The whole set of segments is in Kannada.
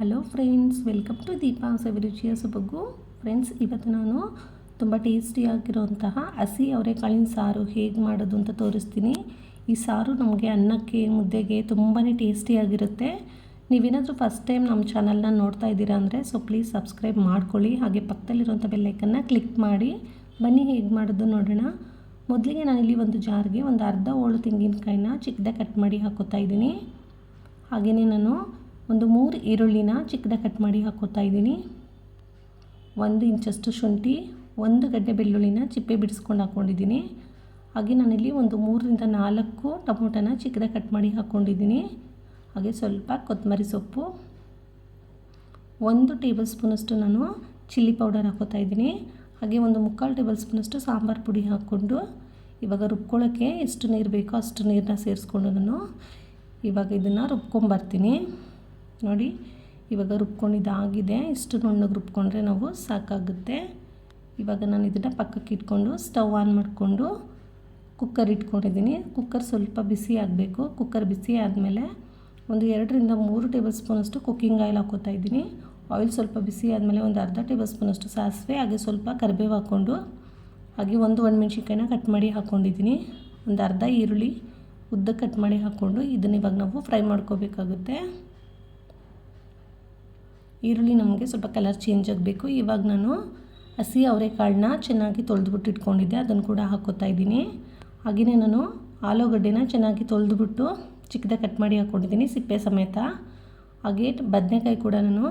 Hello friends, welcome to Deepa ಸವಿರುಚಿಯ ಸೊಬಗು. ಫ್ರೆಂಡ್ಸ್, ಇವತ್ತು ನಾನು ತುಂಬ ಟೇಸ್ಟಿಯಾಗಿರುವಂತಹ ಹಸಿ ಅವರೆಕಾಳಿನ ಸಾರು ಹೇಗೆ ಮಾಡೋದು ಅಂತ ತೋರಿಸ್ತೀನಿ. ಈ ಸಾರು ನಮಗೆ ಅನ್ನಕ್ಕೆ, ಮುದ್ದೆಗೆ ತುಂಬಾ ಟೇಸ್ಟಿಯಾಗಿರುತ್ತೆ ನೀವೇನಾದರೂ ಫಸ್ಟ್ ಟೈಮ್ ನಮ್ಮ ಚಾನಲ್ನ ನೋಡ್ತಾ ಇದ್ದೀರಾ ಅಂದರೆ ಸೊ ಪ್ಲೀಸ್ ಸಬ್ಸ್ಕ್ರೈಬ್ ಮಾಡ್ಕೊಳ್ಳಿ. ಹಾಗೆ ಪಕ್ಕದಲ್ಲಿರುವಂಥ ಬೆಲ್ಲೈಕನ್ನ ಕ್ಲಿಕ್ ಮಾಡಿ. ಬನ್ನಿ ಹೇಗೆ ಮಾಡೋದು ನೋಡೋಣ. ಮೊದಲಿಗೆ ನಾನಿಲ್ಲಿ ಒಂದು ಜಾರ್ಗೆ ಒಂದು ಅರ್ಧ ಓಳು ತೆಂಗಿನಕಾಯಿನ ಚಿಕ್ಕದಾಗಿ ಕಟ್ ಮಾಡಿ ಹಾಕೋತಾ ಇದ್ದೀನಿ. ಹಾಗೆಯೇ ನಾನು ಒಂದು ಮೂರು ಈರುಳ್ಳಿನ ಚಿಕ್ಕದಾಗಿ ಕಟ್ ಮಾಡಿ ಹಾಕೋತಾ ಇದ್ದೀನಿ. ಒಂದು ಇಂಚಷ್ಟು ಶುಂಠಿ, ಒಂದು ಗಡ್ಡೆ ಬೆಳ್ಳುಳ್ಳಿನ ಚಿಪ್ಪೆ ಬಿಡಿಸ್ಕೊಂಡು ಹಾಕ್ಕೊಂಡಿದ್ದೀನಿ ಹಾಗೆ ನಾನಿಲ್ಲಿ ಒಂದು ಮೂರರಿಂದ ನಾಲ್ಕು ಟೊಮೊಟೊನ ಚಿಕ್ಕದಾಗಿ ಕಟ್ ಮಾಡಿ ಹಾಕ್ಕೊಂಡಿದ್ದೀನಿ ಹಾಗೆ ಸ್ವಲ್ಪ ಕೊತ್ತಂಬರಿ ಸೊಪ್ಪು, ಒಂದು ಟೇಬಲ್ ಸ್ಪೂನಷ್ಟು ನಾನು ಚಿಲ್ಲಿ ಪೌಡರ್ ಹಾಕೋತಾ ಇದ್ದೀನಿ. ಹಾಗೆ ಒಂದು ಮುಕ್ಕಾಲು ಟೇಬಲ್ ಸ್ಪೂನಷ್ಟು ಸಾಂಬಾರು ಪುಡಿ ಹಾಕ್ಕೊಂಡು ಇವಾಗ ರುಬ್ಕೊಳ್ಳೋಕ್ಕೆ ಎಷ್ಟು ನೀರು ಬೇಕೋ ಅಷ್ಟು ನೀರನ್ನ ಸೇರಿಸ್ಕೊಂಡು ನಾನು ಇವಾಗ ಇದನ್ನು ರುಬ್ಕೊಂಬರ್ತೀನಿ. ನೋಡಿ, ಇವಾಗ ರುಬ್ಕೊಂಡಿದ್ದಾಗಿದೆ ಇಷ್ಟು ನುಣ್ಣಗೆ ರುಬ್ಕೊಂಡ್ರೆ ನಾವು ಸಾಕಾಗುತ್ತೆ. ಇವಾಗ ನಾನು ಇದನ್ನು ಪಕ್ಕಕ್ಕೆ ಇಟ್ಕೊಂಡು ಸ್ಟವ್ ಆನ್ ಮಾಡಿಕೊಂಡು ಕುಕ್ಕರ್ ಇಟ್ಕೊಂಡಿದ್ದೀನಿ. ಕುಕ್ಕರ್ ಸ್ವಲ್ಪ ಬಿಸಿ ಆಗಬೇಕು. ಕುಕ್ಕರ್ ಬಿಸಿ ಆದಮೇಲೆ ಒಂದು ಎರಡರಿಂದ ಮೂರು ಟೇಬಲ್ ಸ್ಪೂನಷ್ಟು ಕುಕ್ಕಿಂಗ್ ಆಯಿಲ್ ಹಾಕೋತಾ ಇದ್ದೀನಿ. ಆಯಿಲ್ ಸ್ವಲ್ಪ ಬಿಸಿ ಆದಮೇಲೆ ಒಂದು ಅರ್ಧ ಟೇಬಲ್ ಸ್ಪೂನಷ್ಟು ಸಾಸಿವೆ, ಹಾಗೆ ಸ್ವಲ್ಪ ಕರಿಬೇವು ಹಾಕ್ಕೊಂಡು, ಹಾಗೆ ಒಂದು ಒಣಮೆಣ್ಸಿನ್ಕಾಯಿನ ಕಟ್ ಮಾಡಿ ಹಾಕ್ಕೊಂಡಿದ್ದೀನಿ ಒಂದು ಅರ್ಧ ಈರುಳ್ಳಿ ಉದ್ದ ಕಟ್ ಮಾಡಿ ಹಾಕ್ಕೊಂಡು ಇದನ್ನ ಇವಾಗ ನಾವು ಫ್ರೈ ಮಾಡ್ಕೋಬೇಕಾಗುತ್ತೆ. ಈರುಳ್ಳಿ ನಮಗೆ ಸ್ವಲ್ಪ ಕಲರ್ ಚೇಂಜ್ ಆಗಬೇಕು. ಇವಾಗ ನಾನು ಹಸಿ ಅವರೆಕಾಳನ್ನ ಚೆನ್ನಾಗಿ ತೊಳೆದುಬಿಟ್ಟು ಇಟ್ಕೊಂಡಿದ್ದೆ. ಅದನ್ನು ಕೂಡ ಹಾಕೋತಾ ಇದ್ದೀನಿ. ಹಾಗೆಯೇ ನಾನು ಆಲೂಗಡ್ಡೆನ ಚೆನ್ನಾಗಿ ತೊಳೆದುಬಿಟ್ಟು ಚಿಕ್ಕದಾಗಿ ಕಟ್ ಮಾಡಿ ಹಾಕ್ಕೊಂಡಿದ್ದೀನಿ ಸಿಪ್ಪೆ ಸಮೇತ. ಹಾಗೆ ಬದನೆಕಾಯಿ ಕೂಡ ನಾನು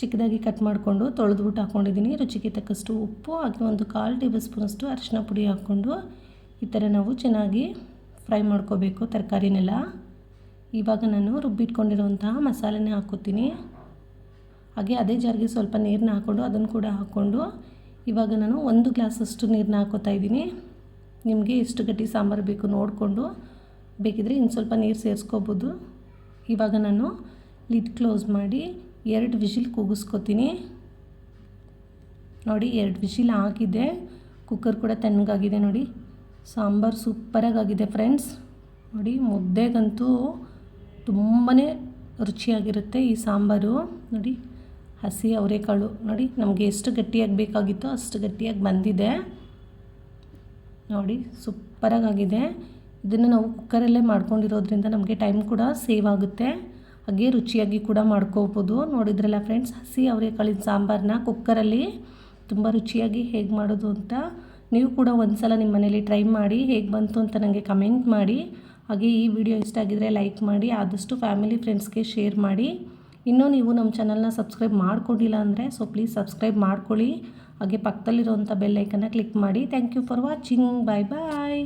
ಚಿಕ್ಕದಾಗಿ ಕಟ್ ಮಾಡಿಕೊಂಡು ತೊಳೆದ್ಬಿಟ್ಟು ಹಾಕ್ಕೊಂಡಿದ್ದೀನಿ. ರುಚಿಗೆ ತಕ್ಕಷ್ಟು ಉಪ್ಪು, ಹಾಗೆ ಒಂದು ಕಾಲು ಟೇಬಲ್ ಸ್ಪೂನಷ್ಟು ಅರಿಶಿನ ಪುಡಿ ಹಾಕ್ಕೊಂಡು ಈ ಥರ ನಾವು ಚೆನ್ನಾಗಿ ಫ್ರೈ ಮಾಡ್ಕೋಬೇಕು ತರಕಾರಿನೆಲ್ಲ. ಇವಾಗ ನಾನು ರುಬ್ಬಿಟ್ಕೊಂಡಿರುವಂತಹ ಮಸಾಲೆನೇ ಹಾಕೋತೀನಿ ಹಾಗೆ ಅದೇ ಜಾರಿಗೆ ಸ್ವಲ್ಪ ನೀರನ್ನ ಹಾಕ್ಕೊಂಡು ಅದನ್ನು ಕೂಡ ಹಾಕ್ಕೊಂಡು ಇವಾಗ ನಾನು ಒಂದು ಗ್ಲಾಸಷ್ಟು ನೀರನ್ನ ಹಾಕೋತಾ ಇದ್ದೀನಿ. ನಿಮಗೆ ಎಷ್ಟು ಗಟ್ಟಿ ಸಾಂಬಾರು ಬೇಕು ನೋಡಿಕೊಂಡು ಬೇಕಿದ್ರೆ ಇನ್ನು ಸ್ವಲ್ಪ ನೀರು ಸೇರಿಸ್ಕೋಬೋದು. ಇವಾಗ ನಾನು ಲಿಡ್ ಕ್ಲೋಸ್ ಮಾಡಿ ಎರಡು ವಿಷಿಲ್ ಕೂಗಿಸ್ಕೊತೀನಿ. ನೋಡಿ ಎರಡು ವಿಷಿಲ್ ಹಾಕಿದೆ ಕುಕ್ಕರ್ ಕೂಡ ತಣ್ಣಗಾಗಿದೆ ನೋಡಿ. ಸಾಂಬಾರು ಸೂಪರಾಗಿದೆ ಫ್ರೆಂಡ್ಸ್. ನೋಡಿ ಮುದ್ದೆಗಂತೂ ತುಂಬಾ ರುಚಿಯಾಗಿರುತ್ತೆ ಈ ಸಾಂಬಾರು. ನೋಡಿ, ಹಸಿ ಅವರೆಕಾಳು. ನೋಡಿ, ನಮಗೆ ಎಷ್ಟು ಗಟ್ಟಿಯಾಗಿ ಬೇಕಾಗಿತ್ತೋ ಅಷ್ಟು ಗಟ್ಟಿಯಾಗಿ ಬಂದಿದೆ. ನೋಡಿ ಸೂಪರಾಗಿದೆ ಇದನ್ನು ನಾವು ಕುಕ್ಕರಲ್ಲೇ ಮಾಡ್ಕೊಂಡಿರೋದ್ರಿಂದ ನಮಗೆ ಟೈಮ್ ಕೂಡ ಸೇವ್ ಆಗುತ್ತೆ. ಹಾಗೆ ರುಚಿಯಾಗಿ ಕೂಡ ಮಾಡ್ಕೋಬೋದು. ನೋಡಿದ್ರಲ್ಲ ಫ್ರೆಂಡ್ಸ್, ಹಸಿ ಅವರೆಕಾಳಿನ ಸಾಂಬಾರನ್ನ ಕುಕ್ಕರಲ್ಲಿ ತುಂಬ ರುಚಿಯಾಗಿ ಹೇಗೆ ಮಾಡೋದು ಅಂತ ನೀವು ಕೂಡ ಒಂದು ಸಲ ನಿಮ್ಮ ಮನೇಲಿ ಟ್ರೈ ಮಾಡಿ ಹೇಗೆ ಬಂತು ಅಂತ ನನಗೆ ಕಮೆಂಟ್ ಮಾಡಿ. ಹಾಗೆ ಈ ವಿಡಿಯೋ ಇಷ್ಟ ಆಗಿದರೆ ಲೈಕ್ ಮಾಡಿ, ಆದಷ್ಟು ಫ್ಯಾಮಿಲಿ ಫ್ರೆಂಡ್ಸ್ಗೆ ಶೇರ್ ಮಾಡಿ. ಇನ್ನೂ ನೀವು ನಮ್ಮ ಚಾನಲ್ನ ಸಬ್ಸ್ಕ್ರೈಬ್ ಮಾಡ್ಕೊಂಡಿಲ್ಲ ಅಂದರೆ, ಸೊ ಪ್ಲೀಸ್ ಸಬ್ಸ್ಕ್ರೈಬ್ ಮಾಡ್ಕೊಳ್ಳಿ. ಹಾಗೆ ಪಕ್ಕದಲ್ಲಿರುವಂಥ ಬೆಲ್ಲೈಕನ್ನ ಕ್ಲಿಕ್ ಮಾಡಿ. Thank you for watching. Bye bye.